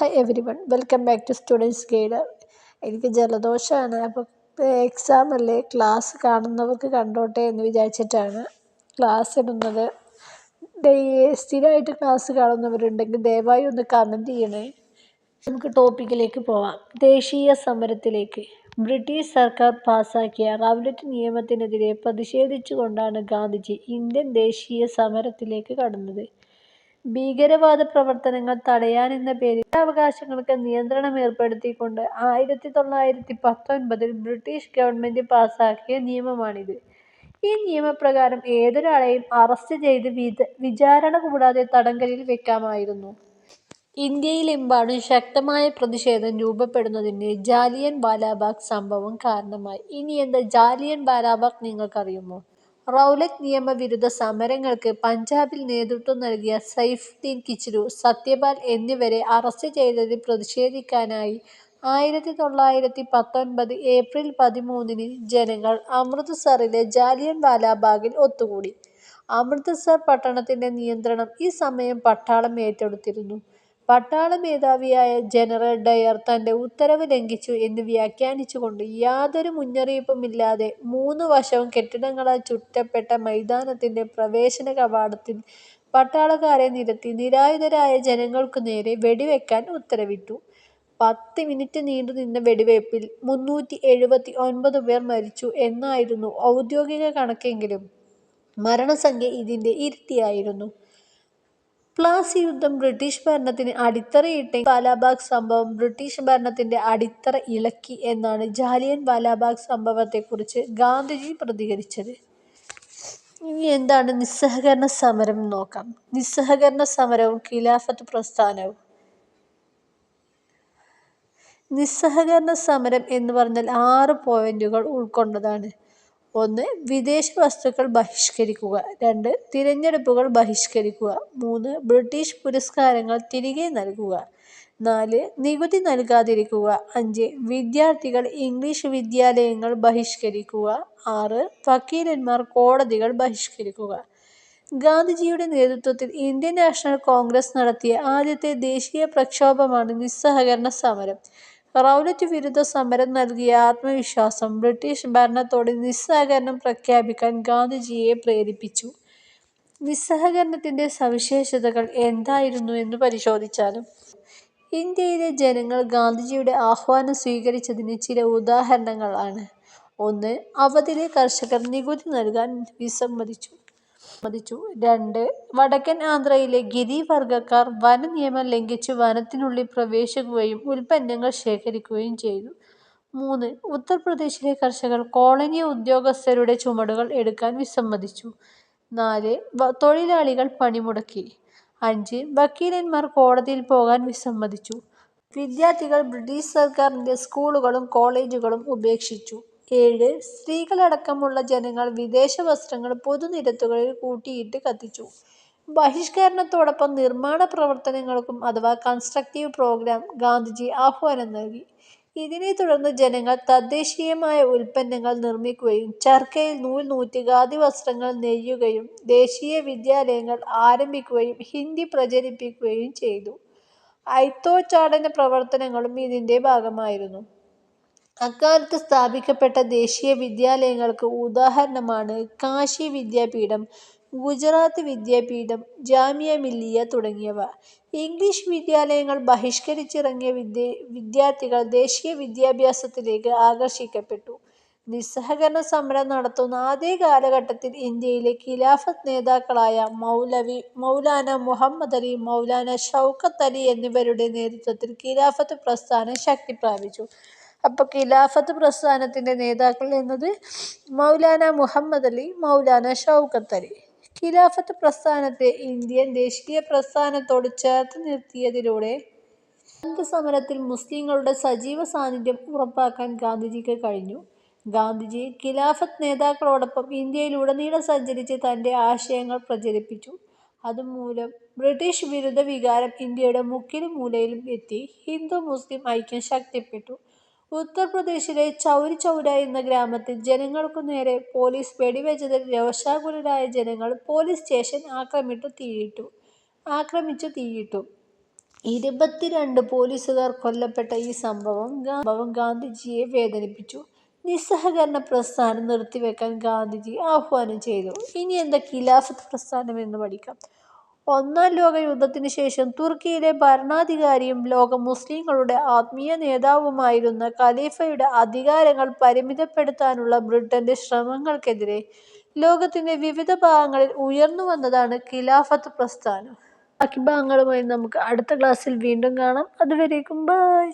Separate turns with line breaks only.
Hi everyone welcome back to students guide എനിക്ക് ജലദോഷമാണ് അപ്പോൾ എക്സാം അല്ലേ? ക്ലാസ് കാണുന്നവർക്ക് കണ്ടോട്ടെ എന്ന് വിചാരിച്ചിട്ടാണ് ക്ലാസ് ഇടുന്നത്. സ്ഥിരമായിട്ട് ക്ലാസ് കാണുന്നവരുണ്ടെങ്കിൽ ദയവായി ഒന്ന് കമന്റ് ചെയ്യണേ. നമുക്ക് ടോപ്പിക്കിലേക്ക് പോവാം. ദേശീയ സമരത്തിലേക്ക്. ബ്രിട്ടീഷ് സർക്കാർ പാസാക്കിയ റൗലറ്റ് നിയമത്തിനെതിരെ പ്രതിഷേധിച്ചുകൊണ്ടാണ് ഗാന്ധിജി ഇന്ത്യൻ ദേശീയ സമരത്തിലേക്ക് കടന്നത്. ഭീകരവാദ പ്രവർത്തനങ്ങൾ തടയാനെന്ന പേരിൽ അവകാശങ്ങൾക്ക് നിയന്ത്രണം ഏർപ്പെടുത്തിക്കൊണ്ട് ആയിരത്തി തൊള്ളായിരത്തി പത്തൊൻപതിൽ ബ്രിട്ടീഷ് ഗവൺമെന്റ് പാസാക്കിയ നിയമമാണിത്. ഈ നിയമപ്രകാരം ഏതൊരാളെയും അറസ്റ്റ് ചെയ്ത് വിചാരണ കൂടാതെ തടങ്കലിൽ വെക്കാമായിരുന്നു. ഇന്ത്യയിലെമ്പാടും ശക്തമായ പ്രതിഷേധം രൂപപ്പെടുന്നതിന് ജാലിയൻ വാലാബാഗ് സംഭവം കാരണമായി. ഇനിയെന്താ ജാലിയൻ വാലാബാഗ് നിങ്ങൾക്കറിയുമോ? റൗലറ്റ് നിയമവിരുദ്ധ സമരങ്ങൾക്ക് പഞ്ചാബിൽ നേതൃത്വം നൽകിയ സൈഫുദ്ദീൻ കിച്ലു, സത്യപാൽ എന്നിവരെ അറസ്റ്റ് ചെയ്തതിൽ പ്രതിഷേധിക്കാനായി ആയിരത്തി തൊള്ളായിരത്തി പത്തൊൻപത് ഏപ്രിൽ പതിമൂന്നിന് ജനങ്ങൾ അമൃത്സറിലെ ജാലിയൻ വാലാബാഗിൽ ഒത്തുകൂടി. അമൃത്സർ പട്ടണത്തിന്റെ നിയന്ത്രണം ഈ സമയം പട്ടാളം ഏറ്റെടുത്തിരുന്നു. പട്ടാള മേധാവിയായ ജനറൽ ഡയർ തന്റെ ഉത്തരവ് ലംഘിച്ചു എന്ന് വ്യാഖ്യാനിച്ചുകൊണ്ട് യാതൊരു മുന്നറിയിപ്പുമില്ലാതെ മൂന്നു വശവും കെട്ടിടങ്ങളാൽ ചുറ്റപ്പെട്ട മൈതാനത്തിന്റെ പ്രവേശന കവാടത്തിൽ പട്ടാളക്കാരെ നിരത്തി നിരായുധരായ ജനങ്ങൾക്കു നേരെ വെടിവെക്കാൻ ഉത്തരവിട്ടു. പത്ത് മിനിറ്റ് നീണ്ടുനിന്ന വെടിവെപ്പിൽ മുന്നൂറ്റി എഴുപത്തി ഒൻപത് പേർ മരിച്ചു എന്നായിരുന്നു ഔദ്യോഗിക കണക്കെങ്കിലും മരണസംഖ്യ ഇതിന്റെ ഇരട്ടിയായിരുന്നു. പ്ലാസി യുദ്ധം ബ്രിട്ടീഷ് ഭരണത്തിന് അടിത്തറയിട്ട് വാലാബാഗ് സംഭവം ബ്രിട്ടീഷ് ഭരണത്തിന്റെ അടിത്തറ ഇളക്കി എന്നാണ് ജാലിയൻ വാലാബാഗ് സംഭവത്തെക്കുറിച്ച് ഗാന്ധിജി പ്രതികരിച്ചത്. ഇനി എന്താണ് നിസ്സഹകരണ സമരം നോക്കാം. നിസ്സഹകരണ സമരവും ഖിലാഫത്ത് പ്രസ്ഥാനവും. നിസ്സഹകരണ സമരം എന്ന് പറഞ്ഞാൽ ആറ് പോയിന്റുകൾ ഉൾക്കൊണ്ടതാണ്. ഒന്ന് വിദേശ വസ്തുക്കൾ ബഹിഷ്കരിക്കുക. രണ്ട് തിരഞ്ഞെടുപ്പുകൾ ബഹിഷ്കരിക്കുക. മൂന്ന് ബ്രിട്ടീഷ് പുരസ്കാരങ്ങൾ തിരികെ നൽകുക. നാല് നികുതി നൽകാതിരിക്കുക. അഞ്ച് വിദ്യാർത്ഥികൾ ഇംഗ്ലീഷ് വിദ്യാലയങ്ങൾ ബഹിഷ്കരിക്കുക. ആറ് വക്കീലന്മാർ കോടതികൾ ബഹിഷ്കരിക്കുക. ഗാന്ധിജിയുടെ നേതൃത്വത്തിൽ ഇന്ത്യൻ നാഷണൽ കോൺഗ്രസ് നടത്തിയ ആദ്യത്തെ ദേശീയ പ്രക്ഷോഭമാണ് നിസ്സഹകരണ സമരം. റൗലറ്റ് വിരുദ്ധ സമരം നൽകിയ ആത്മവിശ്വാസം ബ്രിട്ടീഷ് ഭരണത്തോട് നിസ്സഹകരണം പ്രഖ്യാപിക്കാൻ ഗാന്ധിജിയെ പ്രേരിപ്പിച്ചു. നിസ്സഹകരണത്തിന്റെ സവിശേഷതകൾ എന്തായിരുന്നു എന്ന് പരിശോധിച്ചാലും ഇന്ത്യയിലെ ജനങ്ങൾ ഗാന്ധിജിയുടെ ആഹ്വാനം സ്വീകരിച്ചതിന് ചില ഉദാഹരണങ്ങൾ ആണ്. ഒന്ന് അവധിലെ കർഷകർ നികുതി നൽകാൻ വിസമ്മതിച്ചു. രണ്ട് വടക്കൻ ആന്ധ്രയിലെ ഗിരി വർഗക്കാർ വന നിയമം ലംഘിച്ച് വനത്തിനുള്ളിൽ പ്രവേശിക്കുകയും ഉൽപ്പന്നങ്ങൾ ശേഖരിക്കുകയും ചെയ്തു. മൂന്ന് ഉത്തർപ്രദേശിലെ കർഷകർ കോളനി ഉദ്യോഗസ്ഥരുടെ ചുമടുകൾ എടുക്കാൻ വിസമ്മതിച്ചു. നാല് തൊഴിലാളികൾ പണിമുടക്കി. അഞ്ച് വക്കീലന്മാർ കോടതിയിൽ പോകാൻ വിസമ്മതിച്ചു. വിദ്യാർത്ഥികൾ ബ്രിട്ടീഷ് സർക്കാരിന്റെ സ്കൂളുകളും കോളേജുകളും ഉപേക്ഷിച്ചു. ഏഴ് സ്ത്രീകളടക്കമുള്ള ജനങ്ങൾ വിദേശ വസ്ത്രങ്ങൾ പൊതുനിരത്തുകളിൽ കൂട്ടിയിട്ട് കത്തിച്ചു. ബഹിഷ്കരണത്തോടൊപ്പം നിർമ്മാണ പ്രവർത്തനങ്ങൾക്കും അഥവാ കൺസ്ട്രക്റ്റീവ് പ്രോഗ്രാം ഗാന്ധിജി ആഹ്വാനം നൽകി. ഇതിനെ തുടർന്ന് ജനങ്ങൾ തദ്ദേശീയമായ ഉൽപ്പന്നങ്ങൾ നിർമ്മിക്കുകയും ചർക്കയിൽ നൂൽ നൂറ്റി ഖാദി വസ്ത്രങ്ങൾ നെയ്യുകയും ദേശീയ വിദ്യാലയങ്ങൾ ആരംഭിക്കുകയും ഹിന്ദി പ്രചരിപ്പിക്കുകയും ചെയ്തു. അയിത്തോച്ചാടന പ്രവർത്തനങ്ങളും ഇതിന്റെ ഭാഗമായിരുന്നു. അക്കാലത്ത് സ്ഥാപിക്കപ്പെട്ട ദേശീയ വിദ്യാലയങ്ങൾക്ക് ഉദാഹരണമാണ് കാശി വിദ്യാപീഠം, ഗുജറാത്ത് വിദ്യാപീഠം, ജാമിയ മില്ലിയ തുടങ്ങിയവ. ഇംഗ്ലീഷ് വിദ്യാലയങ്ങൾ ബഹിഷ്കരിച്ചിറങ്ങിയ വിദ്യാർത്ഥികൾ ദേശീയ വിദ്യാഭ്യാസത്തിലേക്ക് ആകർഷിക്കപ്പെട്ടു. നിസ്സഹകരണ സമരം നടത്തുന്ന അതേ കാലഘട്ടത്തിൽ ഇന്ത്യയിലെ ഖിലാഫത്ത് നേതാക്കളായ മൗലവി മൗലാന മുഹമ്മദ് അലി മൗലാന ഷൗക്കത്ത് അലി എന്നിവരുടെ നേതൃത്വത്തിൽ ഖിലാഫത്ത് പ്രസ്ഥാനം ശക്തിപ്രാപിച്ചു. അപ്പോൾ ഖിലാഫത്ത് പ്രസ്ഥാനത്തിന്റെ നേതാക്കൾ എന്നത് മൗലാന മുഹമ്മദ് അലി മൗലാന ഷൗക്കത്ത് അലി. ഖിലാഫത്ത് പ്രസ്ഥാനത്തെ ഇന്ത്യൻ ദേശീയ പ്രസ്ഥാനത്തോട് ചേർത്ത് നിർത്തിയതിലൂടെ സമരത്തിൽ മുസ്ലിങ്ങളുടെ സജീവ സാന്നിധ്യം ഉറപ്പാക്കാൻ ഗാന്ധിജിക്ക് കഴിഞ്ഞു. ഗാന്ധിജി ഖിലാഫത്ത് നേതാക്കളോടൊപ്പം ഇന്ത്യയിലുടനീളം സഞ്ചരിച്ച് തന്റെ ആശയങ്ങൾ പ്രചരിപ്പിച്ചു. അതുമൂലം ബ്രിട്ടീഷ് വിരുദ്ധ വികാരം ഇന്ത്യയുടെ മുക്കിലും മൂലയിലും എത്തി. ഹിന്ദു മുസ്ലിം ഐക്യം ശക്തിപ്പെട്ടു. ഉത്തർപ്രദേശിലെ ചൗരി ചൗര എന്ന ഗ്രാമത്തിൽ ജനങ്ങൾക്കു നേരെ പോലീസ് വെടിവെച്ചതിൽ രോഷാകുലരായ ജനങ്ങൾ പോലീസ് സ്റ്റേഷൻ ആക്രമിട്ടു തീയിട്ടു ആക്രമിച്ചു തീയിട്ടു. ഇരുപത്തിരണ്ട് പോലീസുകാർ കൊല്ലപ്പെട്ട ഈ സംഭവം ഗാന്ധിജിയെ വേദനിപ്പിച്ചു. നിസ്സഹകരണ പ്രസ്ഥാനം നിർത്തിവെക്കാൻ ഗാന്ധിജി ആഹ്വാനം ചെയ്തു. ഇനി എന്താ ഖിലാഫത്ത് പ്രസ്ഥാനം എന്ന് പഠിക്കാം. ഒന്നാം ലോകയുദ്ധത്തിനുശേഷം തുർക്കിയിലെ ഭരണാധികാരിയും ലോക മുസ്ലിംകളുടെ ആത്മീയ നേതാവുമായിരുന്ന ഖലീഫയുടെ അധികാരങ്ങൾ പരിമിതപ്പെടുത്താനുള്ള ബ്രിട്ടന്റെ ശ്രമങ്ങൾക്കെതിരെ ലോകത്തിന്റെ വിവിധ ഭാഗങ്ങളിൽ ഉയർന്നു വന്നതാണ് ഖിലാഫത്ത് പ്രസ്ഥാനം. ബാക്കി ഭാഗങ്ങളുമായി നമുക്ക് അടുത്ത ക്ലാസ്സിൽ വീണ്ടും കാണാം. അതുവരേക്കും ബൈ.